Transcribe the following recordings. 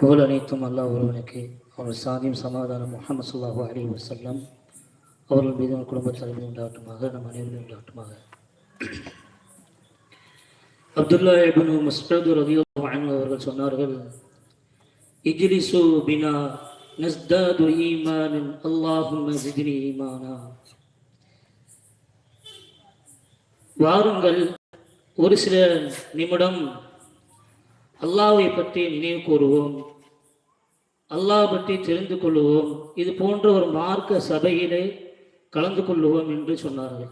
புகழ் அனைத்தும் அல்லாஹ் ஒருவனுக்கு அவர் சாதியும் சமாதானம் முகமது சொல்லாஹு அலி வசல்லம் அவர்கள் மீது நம் தலைமை உண்டாகட்டுமாக நம் அனைவரும் உண்டாகட்டுமாக. அப்துல்லா இபின் மஸ்ரது ரதியுல்லாஹு அன்ஹு அவர்கள் சொன்னார்கள் இஜ்லிசு பினா நஸ்தாது ஈமானின் அல்லாஹும் ஜித்னி ஈமானா. வாருங்கள் ஒரு சில நிமிடம் அல்லாவை பற்றி நினைவு கூறுவோம். அல்லாஹ் பற்றி தெரிந்து கொள்வோம். இது போன்ற ஒரு மார்க்க சபையிலே கலந்து கொள்ளுவோம் என்று சொன்னார்கள்.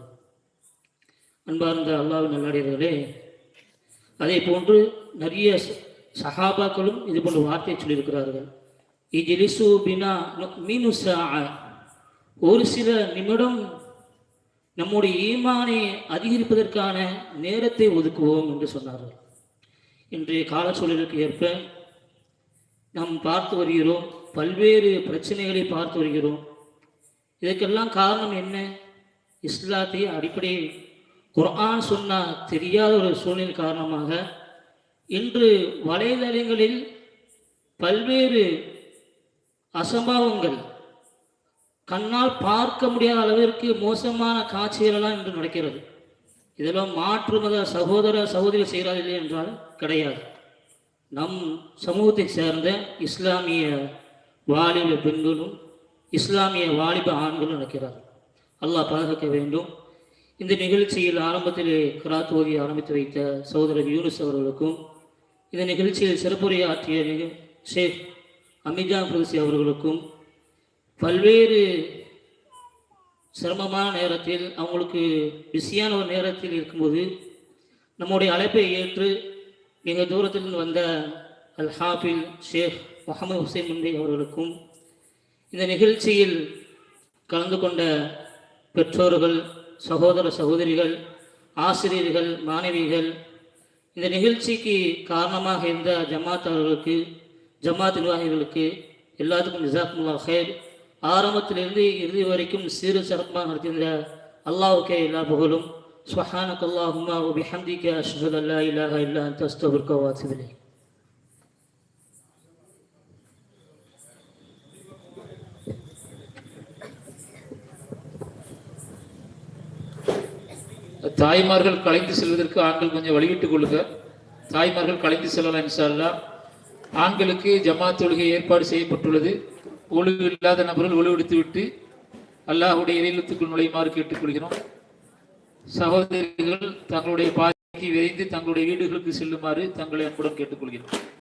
அன்பார்ந்த அல்லாஹ் நல்லடியர்களே அதே போன்று நிறைய சகாபாக்களும் சஹாபாக்களும் இது போன்ற வார்த்தையை சொல்லியிருக்கிறார்கள். இஜிலிசு பினா மீனு ஒரு சில நிமிடம் நம்முடைய ஈமானை அதிகரிப்பதற்கான நேரத்தை ஒதுக்குவோம் என்று சொன்னார்கள். இன்றைய கால சூழலுக்கு ஏற்ப நாம் பார்த்து வருகிறோம் பல்வேறு பிரச்சனைகளை பார்த்து வருகிறோம். இதற்கெல்லாம் காரணம் என்ன? இஸ்லாத்தை அடிப்படை குர்ஆன் சொன்னா தெரியாத ஒரு சூழ்நிலை காரணமாக இன்று வலைதளங்களில் பல்வேறு அசம்பாவங்கள் கண்ணால் பார்க்க முடியாத அளவிற்கு மோசமான காட்சிகளெல்லாம் இன்று நடக்கிறது. இதெல்லாம் மாற்று மத சகோதர சகோதரி செய்கிறார்கள் என்றால் கிடையாது. நம் சமூகத்தை சேர்ந்த இஸ்லாமிய வாலிப பெண்களும் இஸ்லாமிய வாலிப ஆண்களும் நடக்கிறார்கள். அல்லாஹ் பாதுகாக்க வேண்டும். இந்த நிகழ்ச்சியில் ஆரம்பத்திலே கிராத் ஓதி ஆரம்பித்து வைத்த சகோதரர் யூனிஸ் அவர்களுக்கும் இந்த நிகழ்ச்சியில் சிறப்புரை ஆற்றிய ஷேக் அமிஜா பிரசி அவர்களுக்கும் பல்வேறு சிரமமான நேரத்தில் அவங்களுக்கு பிஸியான ஒரு நேரத்தில் இருக்கும்போது நம்முடைய அழைப்பை ஏற்று எங்கள் தூரத்தில் வந்த அல் ஹாஃபில் ஷேக் முகமது ஹுசைன் முந்தை அவர்களுக்கும் இந்த நிகழ்ச்சியில் கலந்து கொண்ட பெற்றோர்கள் சகோதர சகோதரிகள் ஆசிரியர்கள் மாணவிகள் இந்த நிகழ்ச்சிக்கு காரணமாக இருந்த ஜமாத் அவர்களுக்கு ஜமாத் நிர்வாகிகளுக்கு எல்லாத்துக்கும் நிசாக்குல்லா ஹேர் ஆரம்பத்திலிருந்து இறுதி வரைக்கும் சிறு சிறப்பாக நடத்தியிருந்த அல்லாவுக்கே எல்லா புகழும். சுஹானக் அல்லாஹுமா பிஹம்திக அஷ்ஹது அல்லா இல்லாஹ இல்லா அன்த அஸ்தகுருக்க வாத்துபு தாய்மார்கள் கலைந்து செல்வதற்கு ஆண்கள் கொஞ்சம் வழிவிட்டுக் கொள்ளுங்க. தாய்மார்கள் கலைந்து செல்லலாம் இன்ஷா அல்லாஹ். ஆண்களுக்கு ஜமாத் தொழுகை ஏற்பாடு செய்யப்பட்டுள்ளது. ஒழுங்கு இல்லாத நபர்கள் ஒழுவெடுத்து விட்டு அல்லாஹுடைய இறையிலத்துக்குள் நுழையுமாறு கேட்டுக்கொள்கிறோம். சகோதரிகள் தங்களுடைய பாதைக்கு விரைந்து தங்களுடைய வீடுகளுக்கு செல்லுமாறு தங்களை அன்புடன் கேட்டுக்கொள்கிறோம்.